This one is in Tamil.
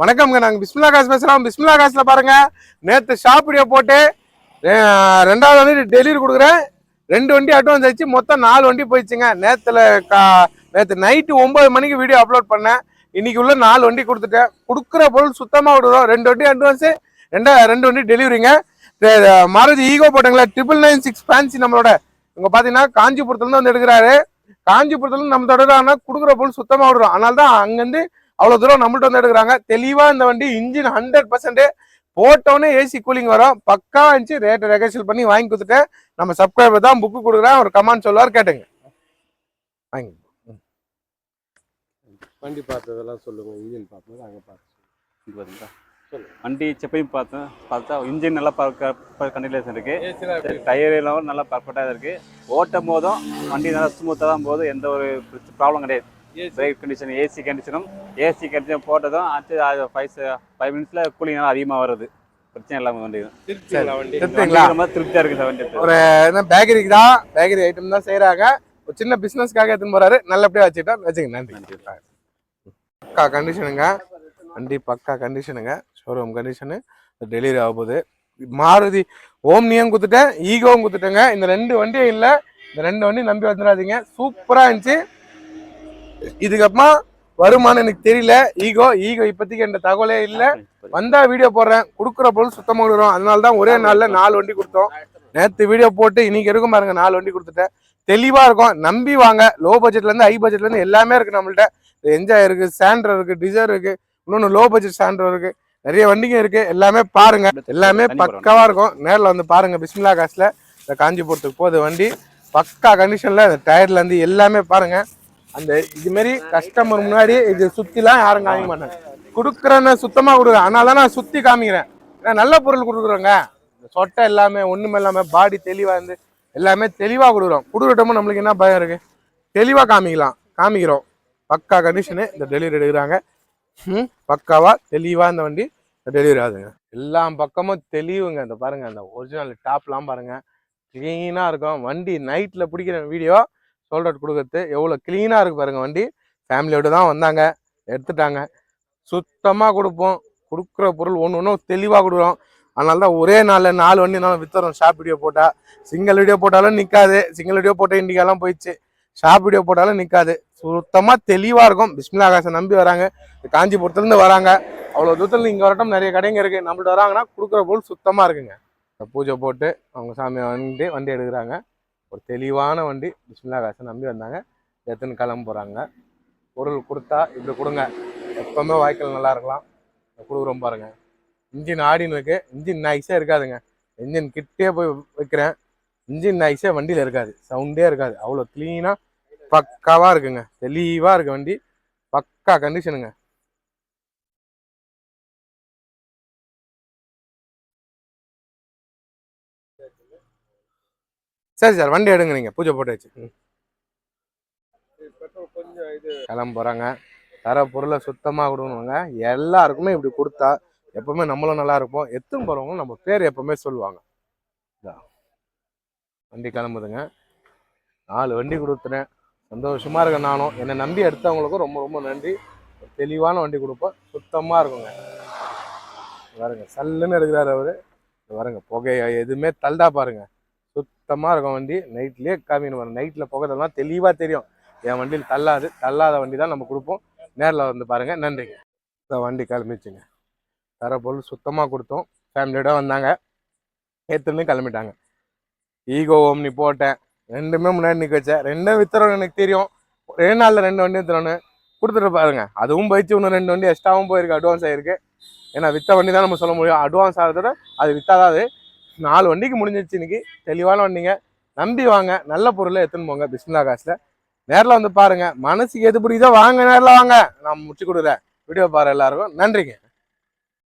வணக்கம்ங்க. நாங்கள் பிஸ்மிலா காசு பேசுகிறோம் பிஸ்மிலா காசில் பாருங்க. நேற்று ஷாப் போட்டு ரெண்டாவது வண்டி டெலிவரி கொடுக்குறேன். ரெண்டு வண்டி அட்வான்ஸ் ஆச்சு மொத்தம் நாலு வண்டி போயிடுச்சுங்க. நேற்றுல கா நேற்று நைட்டு ஒம்பது மணிக்கு வீடியோ அப்லோட் பண்ணேன். இன்னைக்கு உள்ள நாலு வண்டி கொடுத்துட்டேன். கொடுக்குற பொருள் சுத்தமாக விடுறோம். ரெண்டு வண்டி அட்வான்ஸு ரெண்டா ரெண்டு வண்டி டெலிவரிங்க மாருதி ஈகோ போட்டாங்களா ட்ரிபிள் நைன் சிக்ஸ் ஃபேன்சி நம்மளோட. இங்கே பார்த்தீங்கன்னா காஞ்சிபுரத்துலேருந்து வந்து எடுக்கிறாரு. காஞ்சிபுரத்துலேருந்து நம்ம தொடர்றாங்கன்னா கொடுக்குற பொருள் சுத்தமாக விடுறோம். அதனால தான் அங்கேருந்து அவ்வளோ தூரம் நம்மள்ட்ட வந்து எடுக்கிறாங்க. தெளிவாக இந்த வண்டி இன்ஜின் ஹண்ட்ரட் பர்சன்ட் போட்டோன்னே ஏசி கூலிங் வரும். பக்கா இருந்துச்சு. ரேட்டு ரெகர்சல் பண்ணி வாங்கி கொடுத்துட்டு நம்ம சப்ஸ்கிரைபர் தான் புக்கு கொடுக்குறேன். ஒரு கமெண்ட் சொல்லுவார் கேட்டுங்க. வாங்கி. வண்டி பார்த்ததெல்லாம் சொல்லுங்க. இன்ஜின் பார்த்தது அங்கே பார்த்து வண்டி செப்பையும் பார்த்தேன். பார்த்தா இன்ஜின் நல்லா பர்க்க கண்டிலேஷன் இருக்கு. டயர் எல்லாம் நல்லா பர்ஃபெக்டாக இருக்கு. ஓட்டும் போதும் வண்டி நல்லா ஸ்மூத்தாக தான் போகுது. எந்த ஒரு ப்ராப்ளம் கிடையாது. பிரேக் கண்டிஷன் ஏசி கண்டிஷனும் ஏசி கண்டிஷன் போட்டதும் அடுத்து ஃபைவ் ஃபைவ் மினிட்ஸில் கூலிங் நல்லா அதிகமாக வருது பிரச்சனை இல்லாமல் வண்டி திருப்திங்களா ரொம்ப திருப்தியாக இருக்குது சார் வண்டி ஒரு என்ன பேக்கரிக்கு தான் பேக்கரி ஐட்டம் தான் செய்கிறாங்க ஒரு சின்ன பிஸ்னஸ்க்காக எடுத்துன்னு போறாரு. நல்லபடியாக வச்சுக்கிட்டா வச்சுங்க நன்றி. நன்றி. பக்கா கண்டிஷனுங்க வண்டி பக்கா கண்டிஷனுங்க ஷோரூம் கண்டிஷனு டெலிவரி ஆக போகுது. மாருதி ஓம்னியும் குத்துட்டேன் ஈகோவும் குத்துட்டேங்க இந்த ரெண்டு வண்டியும் இல்லை. இந்த ரெண்டு வண்டி நம்பி வந்துடாதீங்க. சூப்பராக இருந்துச்சு. இதுக்கப்புறமா வருமானம் எனக்கு தெரியல. ஈகோ ஈகோ இப்போதைக்கு என்ற தகவலே இல்லை. வந்தா வீடியோ போடுறேன். கொடுக்குற பொருள் சுத்தமாக கொடுக்குறோம். அதனால தான் ஒரே நாளில் நாலு வண்டி கொடுத்தோம். நேற்று வீடியோ போட்டு இன்னைக்கு இருக்கும் பாருங்க நாலு வண்டி கொடுத்துட்டேன். தெளிவாக இருக்கும். நம்பி வாங்க. லோ பட்ஜெட்லேருந்து ஹை பட்ஜெட்லேருந்து எல்லாமே இருக்குது நம்மள்ட்ட. என்ஜாய் இருக்குது சாண்ட்ரோ இருக்குது டிசைர் இருக்குது இன்னொன்று லோ பட்ஜெட் சாண்ட்ரோ இருக்குது நிறைய வண்டிங்க இருக்குது எல்லாமே பாருங்க. எல்லாமே பக்காவாக இருக்கும். நேரில் வந்து பாருங்க பிஸ்மிலா காசில். இந்த காஞ்சிபுரத்துக்கு போகுது வண்டி. பக்கா கண்டிஷனில் இந்த டயர்லேருந்து எல்லாமே பாருங்க. அந்த இது மாதிரி கஸ்டமர் முன்னாடி இது சுற்றிலாம் யாரும் காமிக்க மாட்டாங்க. கொடுக்குறேன்னு சுத்தமாக கொடுக்குறேன் அதனால தான் நான் சுற்றி காமிக்கிறேன். ஏன்னா நல்ல பொருள் கொடுக்குறோங்க. இந்த சொட்டை எல்லாமே ஒன்றுமே இல்லாமல் பாடி தெளிவாக இருந்து எல்லாமே தெளிவாக கொடுக்குறோம். கொடுக்கட்டோமோ நம்மளுக்கு என்ன பயம் இருக்குது தெளிவாக காமிக்கலாம். காமிக்கிறோம். பக்கா கண்டிஷனு இந்த டெலிவரி எடுக்கிறாங்க. ம் பக்காவாக தெளிவாக இந்த வண்டி டெலிவரி ஆகுதுங்க. எல்லா பக்கமும் தெளிவுங்க. இந்த பாருங்க அந்த ஒரிஜினல் டாப்லாம் பாருங்கள் க்ளீனாக இருக்கும். வண்டி நைட்டில் பிடிக்கிற வீடியோ சோல்டர் கொடுக்கறது எவ்வளோ க்ளீனாக இருக்குது பாருங்கள் வண்டி. ஃபேமிலியோடு தான் வந்தாங்க எடுத்துட்டாங்க. சுத்தமாக கொடுப்போம். கொடுக்குற பொருள் ஒன்று ஒன்றும் தெளிவாக கொடுக்குறோம். அதனால தான் ஒரே நாளில் நாலு வண்டி நம்ம வித்துறோம். ஷாப் வீடியோ போட்டால் சிங்கிள் வீடியோ போட்டாலும் நிற்காது சிங்கிள் வீடியோ போட்ட இண்டிகாலாம் போயிடுச்சு. ஷாப் வீடியோ போட்டாலும் நிற்காது சுத்தமாக தெளிவாக இருக்கும். பிஸ்மிலா காசை நம்பி வராங்க. காஞ்சிபுரத்துலேருந்து வராங்க. அவ்வளோ தூரத்தில் இங்கே வரட்டும். நிறைய கடைங்க இருக்குது நம்மள்ட்ட வராங்கன்னா கொடுக்குற பொருள் சுத்தமாக இருக்குங்க. பூஜை போட்டு அவங்க சாமியை வந்து வண்டி எடுக்கிறாங்க. ஒரு தெளிவான வண்டி. பிஸ்மில்லா காசை நம்பி வந்தாங்க. எத்தனை கிளம்ப போகிறாங்க பொருள் கொடுத்தா இப்படி கொடுங்க. எப்போவுமே வாய்க்கால் நல்லா இருக்கலாம். கொடுக்குறோம் பாருங்க. இன்ஜின் ஆடின்னு இருக்குது இன்ஜின் நைஸாக இருக்காதுங்க. இன்ஜின் கிட்டே போய் வைக்கிறேன். இன்ஜின் நைஸே வண்டியில் இருக்காது. சவுண்டே இருக்காது. அவ்வளோ க்ளீனாக பக்காவாக இருக்குங்க. தெளிவாக இருக்குது வண்டி. பக்கா கண்டிஷனுங்க சரி சார் வண்டி எடுங்க நீங்கள் பூஜை போட்டு வச்சு. ம். பெட்ரோல் கொஞ்சம் இது கிளம்ப போகிறாங்க தர பொருளை சுத்தமாக கொடுக்கணுங்க. எல்லாருக்குமே இப்படி கொடுத்தா எப்பவுமே நம்மளும் நல்லா இருப்போம். எத்துன்னு போகிறவங்க நம்ம பேர் எப்பவுமே சொல்லுவாங்க. வண்டி கிளம்புதுங்க. நாலு வண்டி கொடுத்துட்டேன் சந்தோஷமா இருக்கேன் நானும். என்னை நம்பி எடுத்தவங்களுக்கும் ரொம்ப ரொம்ப நன்றி. தெளிவான வண்டி கொடுப்போம். சுத்தமாக இருக்குங்க. பாருங்க சல்லுன்னு எடுக்கிறாரு அவரு. பாருங்க புகைய எதுவுமே தள்ளுதா பாருங்க. சுத்தமாக இருக்கும் வண்டி. நைட்லேயே காமின்னு வரும் நைட்டில் போகிறதெல்லாம் தெளிவாக தெரியும். என் வண்டியில் தள்ளாது. தள்ளாத வண்டி தான் நம்ம கொடுப்போம். நேரில் வந்து பாருங்கள் நன்றிங்க. இந்த வண்டி கிளம்பிச்சுங்க. தர பொருள் சுத்தமாக கொடுத்தோம். ஃபேமிலியோட வந்தாங்க. ஏற்றுன்னு கிளம்பிட்டாங்க. ஈகோ ஓம்னி போட்டேன். ரெண்டுமே முன்னாடி நிற்க வச்சேன் ரெண்டும் வித்துறோம் எனக்கு தெரியும். ஒரே நாளில் ரெண்டு வண்டி வித்துறோன்னு கொடுத்துட்டு பாருங்க. அதுவும் போயிடுச்சு. இன்னும் ரெண்டு வண்டி எக்ஸ்ட்ராவும் போயிருக்கு. அட்வான்ஸ் ஆகிருக்கு ஏன்னா வித்த வண்டி தான் நம்ம சொல்ல முடியும். அட்வான்ஸ் ஆகிறதோட அது வித்தாதான் நாலு வண்டிக்கு முடிஞ்சிருச்சு இன்னைக்கு. தெளிவான வண்டிங்க. நம்பி வாங்க. நல்ல பொருளை எடுத்துன்னு போங்க பிஸ்மிலா காசில். நேரில் வந்து பாருங்கள் மனசுக்கு எது பிடிக்குதோ வாங்க நேரில் வாங்க. நான் முடிச்சு கொடுக்குறேன். வீடியோ பாரு எல்லாருக்கும். நன்றிங்க.